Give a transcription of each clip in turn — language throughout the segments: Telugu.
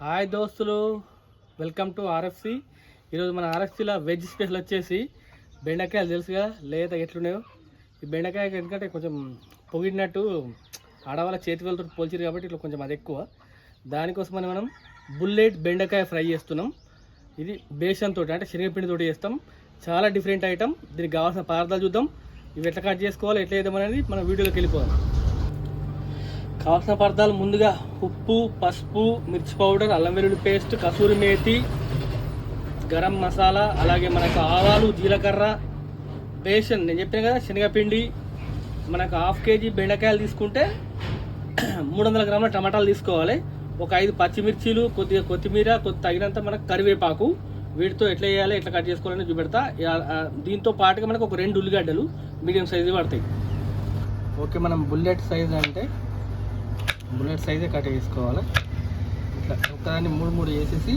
హాయ్ దోస్తులు వెల్కమ్ టు ఆర్ఎఫ్సి. ఈరోజు మన ఆర్ఎఫ్సిలో వెజ్ స్పెషల్ వచ్చేసి బెండకాయలు తెలుసుగా? లేత ఎట్లున్నాయో? ఈ బెండకాయ ఎందుకంటే కొంచెం పొగిడినట్టు ఆడవాళ్ళ చేతి వేలతో పోల్చిరు కాబట్టి ఇట్లా కొంచెం అది ఎక్కువ. దానికోసమని మనం బుల్లెట్ బెండకాయ ఫ్రై చేస్తున్నాం. ఇది బేసన్ తోటి అంటే శనగపిండి తోటి చేస్తాం. చాలా డిఫరెంట్ ఐటమ్. దీనికి కావాల్సిన పదార్థాలు చూద్దాం. ఇవి ఎట్లా కట్ చేసుకోవాలి ఎట్లా వేద్దాం అనేది మనం వీడియోలోకి వెళ్ళిపోవాలి కావాల్సిన పదార్థాలు ముందుగా ఉప్పు పసుపు మిర్చి పౌడర్ అల్లం వెల్లుల్లి పేస్ట్ కసూరి మేతి గరం మసాలా అలాగే మనకు ఆవాలు జీలకర్ర బేసన్. నేను చెప్పాను కదా శనగపిండి. మనకు హాఫ్ కేజీ బెండకాయలు తీసుకుంటే మూడు వందల గ్రాముల టమాటాలు తీసుకోవాలి. ఒక ఐదు పచ్చిమిర్చీలు కొద్దిగా కొత్తిమీర కొద్ది తగినంత మనకు కరివేపాకు. వీటితో ఎట్లా వేయాలి ఎట్లా కట్ చేసుకోవాలని చూపెడతా. దీంతో పాటుగా మనకు ఒక రెండు ఉల్లిగడ్డలు మీడియం సైజు పడతాయి. ఓకే మనం బుల్లెట్ సైజ్ అంటే బుల్లెట్ సైజే కట్ చేసుకోవాలి. ఇట్లా ఒకదాన్ని మూడు మూడు వేసేసి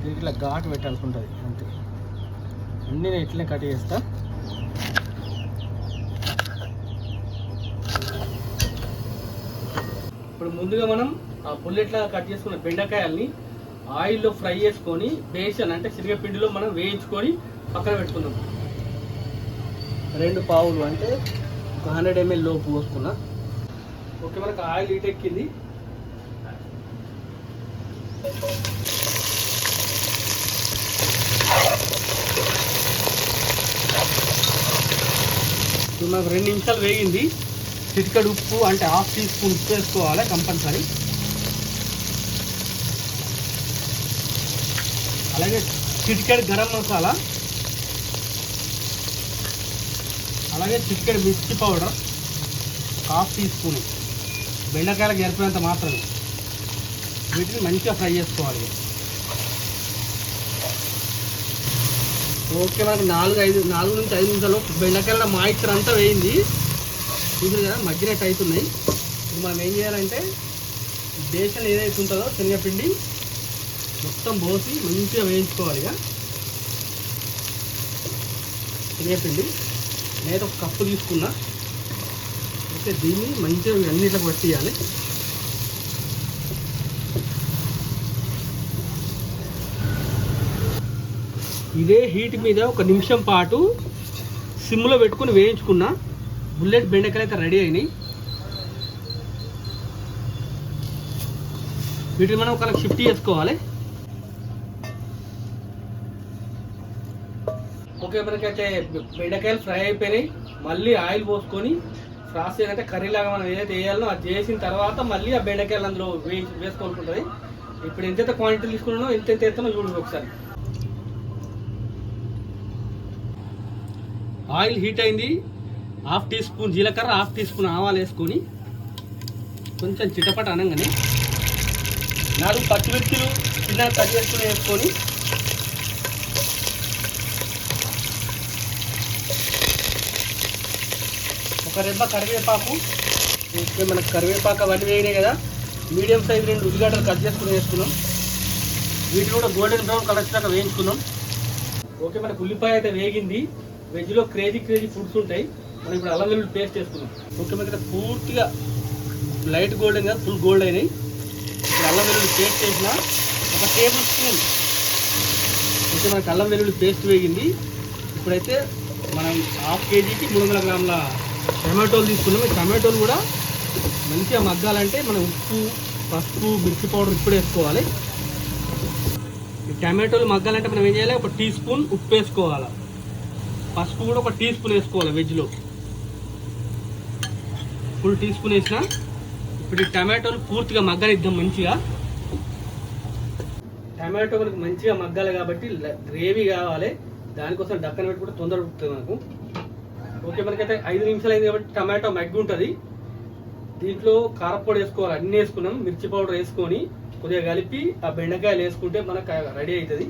దీనికి ఇట్లా ఘాటు పెట్టాల్సి ఉంటుంది. అంతే. అన్నీ నేను ఇట్లనే కట్ చేస్తా. ఇప్పుడు ముందుగా మనం ఆ బుల్లెట్లా కట్ చేసుకున్న బెండకాయల్ని ఆయిల్లో ఫ్రై చేసుకొని బేసన్ అంటే శనగపిండిలో మనం వేయించుకొని పక్కన పెట్టుకుందాం. రెండు పావులు అంటే ఒక హండ్రెడ్ ఎంఎల్ లోపు పోసుకున్నా. ఓకే మనకు ఆయిల్ హీట్ ఎక్కింది. ఇప్పుడు మనకు రెండు నిమిషాలు వేగింది. చిటికడు ఉప్పు అంటే హాఫ్ టీ స్పూన్ ఉప్పు వేసుకోవాలి కంపల్సరీ. అలాగే చిటికెడు గరం మసాలా. అలాగే చిటికెడు మిర్చి పౌడర్. Half teaspoon. బెండకాయలకు జరిపినంత మాత్రమే. వీటిని మంచిగా ఫ్రై చేసుకోవాలి. ఓకే మనకి నాలుగు ఐదు నాలుగు నుంచి ఐదు నిమిషాలు బెండకాయల మాయిశ్చర్ అంతా వేయింది. చూసారు కదా మగ్గినట్టు అవుతున్నాయి ఇప్పుడు మనం ఏం చేయాలంటే బేసన్ ఏదైతే ఉంటుందో శనగపిండి మొత్తం పోసి మంచిగా వేయించుకోవాలి ఇక. శనగపిండి నేను ఒక కప్పు తీసుకున్నా. అయితే దీన్ని మంచిగా అన్నిట్లకు పట్టియాలి. ఇదే హీట్ మీద ఒక నిమిషం పాటు సిమ్లో పెట్టుకుని వేయించుకున్న. బుల్లెట్ బెండకాయలు అయితే రెడీ అయినాయి. వీటిని మనం ఒక షిఫ్ట్ చేసుకోవాలి. ఓకే మనకైతే బెండకాయలు ఫ్రై అయిపోయినాయి. మళ్ళీ ఆయిల్ పోసుకొని ఫ్రాస్ అంటే కర్రీ లాగా మనం ఏదైతే వేయాలో అది చేసిన తర్వాత మళ్ళీ ఆ బెండకాయలు అందులో వేయి వేసుకోవాలనుకుంటుంది. ఇప్పుడు ఎంతైతే క్వాంటిటీ తీసుకున్నానో ఎంత ఎంత ఎత్తానో చూడు ఒకసారి. ఆయిల్ హీట్ అయింది. హాఫ్ టీ స్పూన్ జీలకర్ర హాఫ్ టీ స్పూన్ ఆవాలు వేసుకొని కొంచెం చిటపట అనగానే నాలుగు పచ్చిమిర్చిలు చిన్న కట్ చేసుకుని వేసుకొని ఒక రెబ్బ కరివేపాకు. ఓకే మనకు కరివేపాకు అవన్నీ వేయినాయి కదా. మీడియం సైజ్ రెండు ఉల్లిగడ్డలు కట్ చేసుకుని వేసుకున్నాం. వీటిని కూడా గోల్డెన్ బ్రౌన్ కలర్ దాకా వేయించుకున్నాం. ఓకే మనకు ఉల్లిపాయ అయితే వేగింది. వెజ్లో క్రేజీ క్రేజీ ఫుడ్స్ ఉంటాయి. మనం ఇప్పుడు అల్లం వెల్లుల్లి పేస్ట్ వేసుకున్నాం ఓకే మనకి ఇక్కడ పూర్తిగా లైట్ గోల్డెన్ కాదు ఫుల్ గోల్డ్ అయినాయి. ఇప్పుడు అల్లం వెల్లుల్లి పేస్ట్ వేసిన ఒక టేబుల్ స్పూన్ అయితే మనకు అల్లం వెల్లుల్లి పేస్ట్ వేగింది. ఇప్పుడైతే మనం హాఫ్ కేజీకి మూడు వందల గ్రాముల టమాటోలు తీసుకున్నాం టమాటోలు కూడా మంచిగా మగ్గాలంటే మనం ఉప్పు పసుపు మిర్చి పౌడర్ ఇప్పుడు వేసుకోవాలి. టమాటోలు మగ్గాలంటే మనం ఏం చేయాలి? ఒక టీ స్పూన్ ఉప్పు వేసుకోవాలి. పసుపు కూడా ఒక టీ స్పూన్ వేసుకోవాలి వెజ్లో. ఫుల్ టీ స్పూన్ వేసిన ఇప్పుడు ఈ టమాటోలు పూర్తిగా మగ్గనిద్దాం మంచిగా. టమాటో మనకు మంచిగా మగ్గాలి కాబట్టి గ్రేవీ కావాలి. దానికోసం డక్కన పెట్టి కూడా తొందర ఉడుకుతుంది మనకు. ఓకే మనకైతే ఐదు నిమిషాలు అయింది కాబట్టి టమాటో మగ్గి ఉంటుంది దీంట్లో కారపొడి వేసుకోవాలి అన్నీ వేసుకున్నాం. మిర్చి పౌడర్ వేసుకొని కొద్దిగా కలిపి ఆ బెండకాయలు వేసుకుంటే మనకు రెడీ అవుతుంది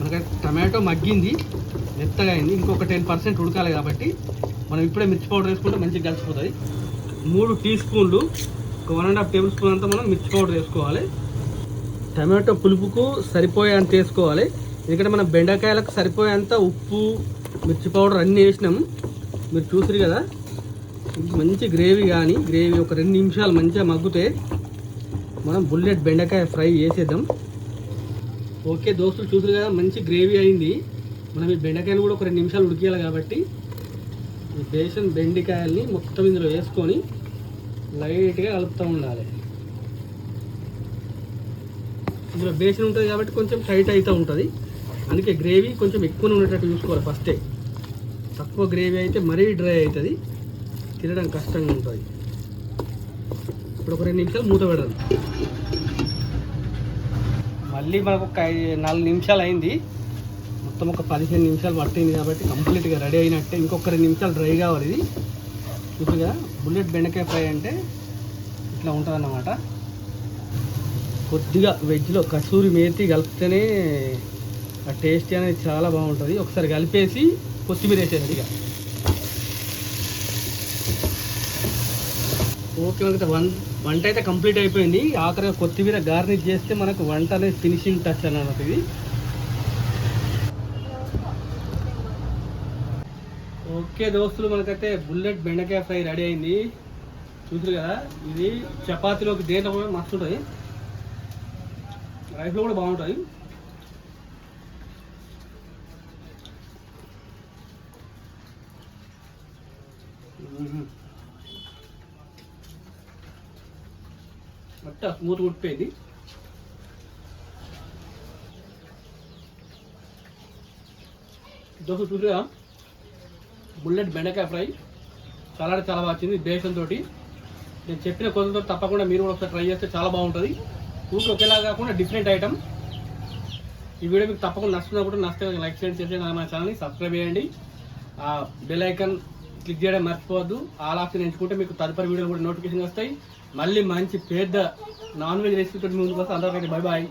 మనకైతే టమాటో మగ్గింది మెత్తగా అయింది. ఇంకొక టెన్ పర్సెంట్ ఉడకాలి కాబట్టి మనం ఇప్పుడే మిర్చి పౌడర్ వేసుకుంటే మంచిగా కలిసిపోతుంది. మూడు టీ స్పూన్లు ఒక one and half tablespoon అంతా మనం మిర్చి పౌడర్ వేసుకోవాలి. టమాటో పులుపుకు సరిపోయేంత వేసుకోవాలి. ఎందుకంటే మనం బెండకాయలకు సరిపోయేంత ఉప్పు మిర్చి పౌడర్ అన్నీ వేసినాం. మీరు చూసిరు కదా? మంచి గ్రేవీ కానీ గ్రేవీ ఒక రెండు నిమిషాలు మంచిగా మగ్గుతే మనం బుల్లెట్ బెండకాయ ఫ్రై చేసేద్దాం. ఓకే దోస్తులు చూసారు కదా? మంచి గ్రేవీ అయింది. మనం ఈ బెండకాయలు కూడా ఒక రెండు నిమిషాలు ఉడికేయాలి కాబట్టి ఈ బేసన్ బెండకాయల్ని మొత్తం ఇందులో వేసుకొని లైట్గా కలుపుతూ ఉండాలి. ఇందులో బేసన్ ఉంటుంది కాబట్టి కొంచెం టైట్ అవుతూ ఉంటుంది. అందుకే గ్రేవీ కొంచెం ఎక్కువ ఉండేటట్టు చూసుకోవాలి ఫస్టే. తక్కువ గ్రేవీ అయితే మరీ డ్రై అవుతుంది. తినడం కష్టంగా ఉంటుంది. ఇప్పుడు ఒక రెండు నిమిషాలు మూత పెడదాం. మళ్ళీ మనకు ఒక నాలుగు నిమిషాలు అయింది. మొత్తం ఒక పదిహేను నిమిషాలు పట్టింది కాబట్టి కంప్లీట్గా రెడీ అయినట్టే. ఇంకొక రెండు నిమిషాలు డ్రై కావాలి ఇది. చూసుగా బుల్లెట్ బెండకాయ ఫ్రై అంటే ఇట్లా ఉంటుంది అన్నమాట కొద్దిగా వెజ్లో కసూరి మేతి కలిపితేనే ఆ టేస్ట్ అనేది చాలా బాగుంటుంది. ఒకసారి కలిపేసి కొత్తిమీర వేసేది ఇక ఓకే వన్ వంట అయితే కంప్లీట్ అయిపోయింది. ఆఖరిగా కొత్తిమీర గార్నిష్ చేస్తే మనకు వంట అనేది ఫినిషింగ్ టచ్ అన్నమాట ఇది. ఓకే దోస్తులు మనకైతే బుల్లెట్ బెండకాయ ఫ్రై రెడీ అయింది. చూసారు కదా ఇది చపాతీలోకి దేంట్లో కూడా మస్తు ఉంటుంది. రైస్లో కూడా బాగుంటుంది. అట్ట మూత స్మూత్ ఉడిపోయింది దోశ చూసిరా? బుల్లెట్ బెండకాయ ఫ్రై. చాలా చాలా బాగా వచ్చింది బేసన్ తోటి. నేను చెప్పిన కొలతతో తప్పకుండా మీరు కూడా ఒకసారి ట్రై చేస్తే చాలా బాగుంటుంది. ఊరికి ఒకేలా కాకుండా డిఫరెంట్ ఐటమ్ ఈ వీడియో మీకు తప్పకుండా నచ్చినప్పుడు నచ్చితే లైక్ చేయండి చేసి నా ఛానల్ని సబ్స్క్రైబ్ చేయండి. ఆ బెల్ ఐకన్ క్లిక్ చేయడం మర్చిపోవద్దు. ఆల్ ఆప్షన్ ఎంచుకుంటే మీకు తదుపరి వీడియోలు కూడా నోటిఫికేషన్ వస్తాయి. మళ్ళీ మంచి పెద్ద నాన్ వెజ్ రెసిపీ ముందు ముందుకు వస్తే అందరికీ బై బాయ్.